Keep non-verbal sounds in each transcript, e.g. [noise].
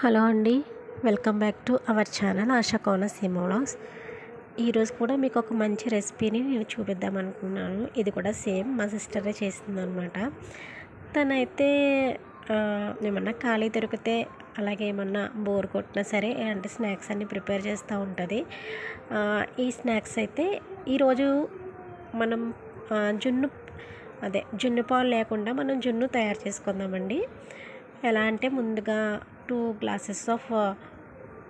Hello అండి. Welcome back to our channel Asha Konaseema vlogs. ఈరోజు కూడా మీకు ఒక మంచి రెసిపీని నేను చూపిద్దాం అనుకున్నాను. ఇది కూడా సేమ్ మా సిస్టరే చేసిందనమాట అనమాట తనైతే ఏమన్నా ఖాళీ దొరికితే అలాగే ఏమన్నా బోర్ కొట్టినా సరే ఇలాంటి స్నాక్స్ అన్ని ప్రిపేర్ చేస్తూ ఉంటుంది. ఈ స్నాక్స్ అయితే ఈరోజు మనం జున్ను అదే జున్ను పాలు లేకుండా మనం జున్ను తయారు చేసుకుందామండి. ఎలా అంటే ముందుగా టూ గ్లాసెస్ ఆఫ్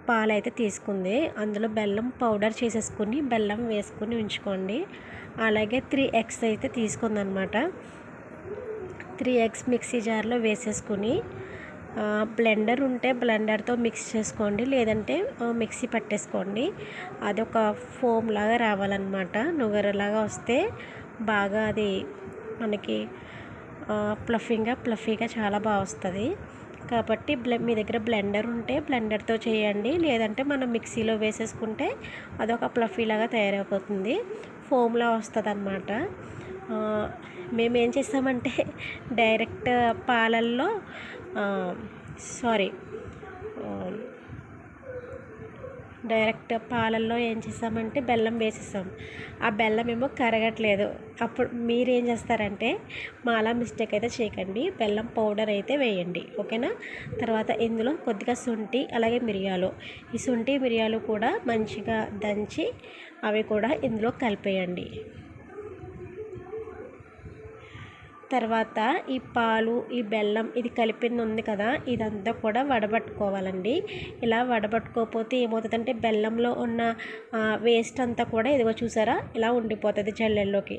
పాలు అయితే తీసుకుంది. అందులో బెల్లం పౌడర్ చేసేసుకుని బెల్లం వేసుకుని ఉంచుకోండి. అలాగే త్రీ ఎగ్స్ అయితే తీసుకుందనమాట. త్రీ ఎగ్స్ మిక్సీ జార్లో వేసేసుకుని బ్లెండర్ ఉంటే బ్లెండర్తో మిక్స్ చేసుకోండి. లేదంటే మిక్సీ పట్టేసుకోండి. అది ఒక ఫోమ్ లాగా రావాలన్నమాట నుగరలాగా వస్తే బాగా అది మనకి ప్లఫింగ్గా ప్లఫీగా చాలా బాగా వస్తుంది. కాబట్టి మీ దగ్గర బ్లెండర్ ఉంటే బ్లెండర్తో చేయండి. లేదంటే మనం మిక్సీలో వేసేసుకుంటే అదొక ప్లఫీ లాగా తయారైపోతుంది. ఫోమ్లా వస్తుంది అనమాట మేము ఏం చేస్తామంటే [laughs] డైరెక్ట్ పాలల్లో సారీ డైరెక్ట్ పాలల్లో ఏం చేస్తామంటే బెల్లం వేసేసాం ఆ బెల్లం ఏమో కరగట్లేదు. అప్పుడు మీరు ఏం చేస్తారంటే మాలా మిస్టేక్ అయితే చేయకండి. బెల్లం పౌడర్ అయితే వేయండి. ఓకేనా? తర్వాత ఇందులో కొద్దిగా శుంఠి అలాగే మిరియాలు. ఈ శుంఠి మిరియాలు కూడా మంచిగా దంచి అవి కూడా ఇందులో కలిపేయండి. తర్వాత ఈ పాలు ఈ బెల్లం ఇది కలిపింది ఉంది కదా ఇదంతా కూడా వడబట్టుకోవాలండి. ఇలా వడబట్టుకోకపోతే ఏమవుతుందంటే బెల్లంలో ఉన్న వేస్ట్ అంతా కూడా ఇదిగో చూసారా ఇలా ఉండిపోతుంది జల్లెల్లోకి.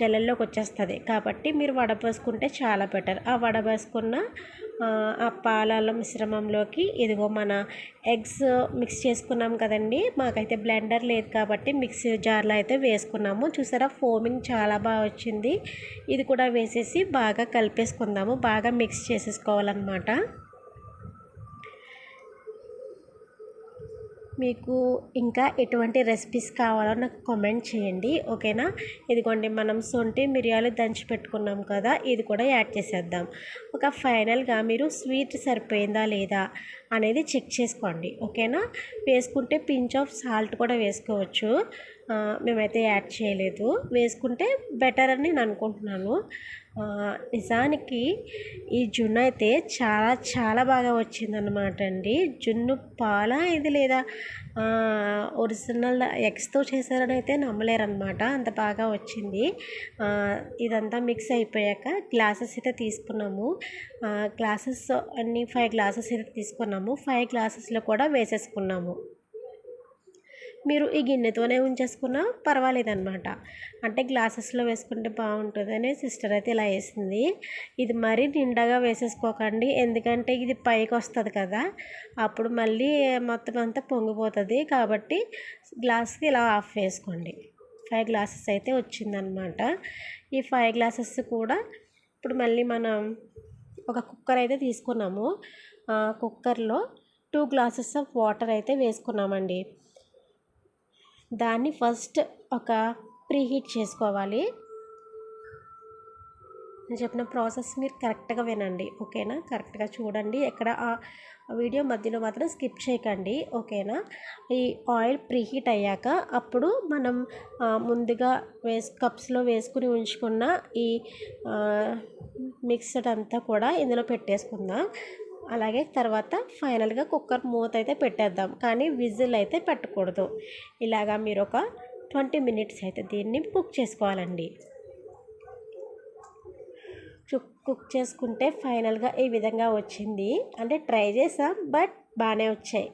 జల్లెల్లోకి వచ్చేస్తుంది. కాబట్టి మీరు వడబోసుకుంటే చాలా బెటర్. ఆ వడబోసుకున్న ఆ, పాలాల మిశ్రమంలోకి ఇదిగో మన ఎగ్స్ మిక్స్ చేసుకున్నాం కదండి. మాకైతే బ్లెండర్ లేదు కాబట్టి మిక్సీ జార్లో అయితే వేసుకున్నాము. చూసారా ఫోమింగ్ చాలా బాగా వచ్చింది. ఇది కూడా వేసేసి బాగా కలిపేసుకుందాము. బాగా మిక్స్ చేసేసుకోవాలన్నమాట. మీకు ఇంకా ఎటువంటి రెసిపీస్ కావాలో నాకు కామెంట్ చేయండి ఓకేనా? ఇదిగోండి మనం సొంటి మిరియాలు దంచి పెట్టుకున్నాం కదా ఇది కూడా యాడ్ చేసేద్దాం. ఒక ఫైనల్గా మీరు స్వీట్ సరిపోయిందా లేదా అనేది చెక్ చేసుకోండి ఓకేనా? వేసుకుంటే పించ్ ఆఫ్ సాల్ట్ కూడా వేసుకోవచ్చు. మేమైతే యాడ్ చేయలేదు. వేసుకుంటే బెటర్ అని నేను అనుకుంటున్నాను. నిజానికి ఈ జున్ను అయితే చాలా చాలా బాగా వచ్చిందనమాట అండి. జున్ను పాల ఇది లేదా? ఒరిజినల్ ఎగ్స్తో చేశారని అయితే నమ్మలేరనమాట అంత బాగా వచ్చింది. ఇదంతా మిక్స్ అయిపోయాక గ్లాసెస్ అయితే తీసుకున్నాము. గ్లాసెస్ అన్ని ఫైవ్ గ్లాసెస్ అయితే తీసుకున్నాము. ఫైవ్ గ్లాసెస్లో కూడా వేసేసుకున్నాము. మీరు ఈ గిన్నెతోనే ఉంచేసుకున్నా పర్వాలేదన్నమాట. అంటే గ్లాసెస్లో వేసుకుంటే బాగుంటుందని సిస్టర్ అయితే ఇలా వేసింది. ఇది మరీ నిండాగా వేసేసుకోకండి. ఎందుకంటే ఇది పైకి వస్తుంది కదా. అప్పుడు మళ్ళీ మొత్తం అంతా పొంగిపోతుంది. కాబట్టి గ్లాస్కి ఇలా ఆఫ్ వేసుకోండి. ఫైవ్ గ్లాసెస్ అయితే వచ్చిందనమాట ఈ ఫైవ్ గ్లాసెస్ కూడా ఇప్పుడు మళ్ళీ మనం ఒక కుక్కర్ అయితే తీసుకున్నాము. కుక్కర్లో టూ గ్లాసెస్ ఆఫ్ వాటర్ అయితే వేసుకున్నామండి. దాన్ని ఫస్ట్ ఒక ప్రీహీట్ చేసుకోవాలి. నేను చెప్పిన ప్రాసెస్ మీరు కరెక్ట్గా వినండి ఓకేనా? కరెక్ట్గా చూడండి. ఎక్కడ ఆ వీడియో మధ్యలో మాత్రం స్కిప్ చేయకండి ఓకేనా? ఈ ఆయిల్ ప్రీహీట్ అయ్యాక అప్పుడు మనం ముందుగా వేస్ కప్స్లో వేసుకుని ఉంచుకున్న ఈ మిక్స్డ్ అంతా కూడా ఇందులో పెట్టేసుకుందాం. అలాగే తర్వాత ఫైనల్గా కుక్కర్ మూత అయితే పెట్టేద్దాం. కానీ విజిల్ అయితే పెట్టకూడదు. ఇలాగా మీరు ఒక ట్వంటీ మినిట్స్ అయితే దీన్ని కుక్ చేసుకోవాలండి. కుక్ కుక్ చేసుకుంటే ఫైనల్గా ఈ విధంగా వచ్చింది. అంటే ట్రై చేసాం బట్ బాగానే వచ్చాయి.